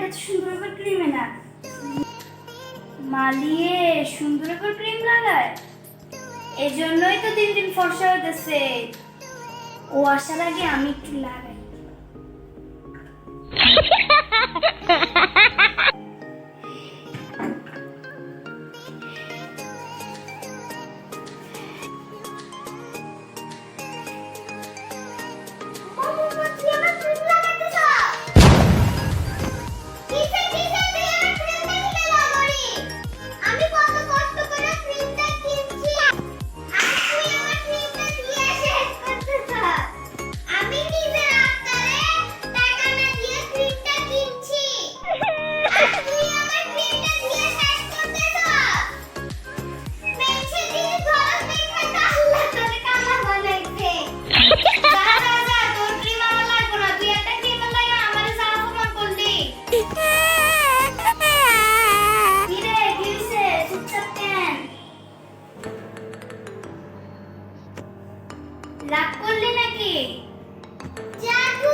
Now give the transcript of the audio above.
এটা তো সুন্দর করে ক্রিমে না। মালিয়ে সুন্দর করে ক্রিম লাগায়। এজন্যই তো দিন দিন ফর্সা হইতেছে। ও আসার আগে আমি একটু লাগাই। করলে নাকি? জাদু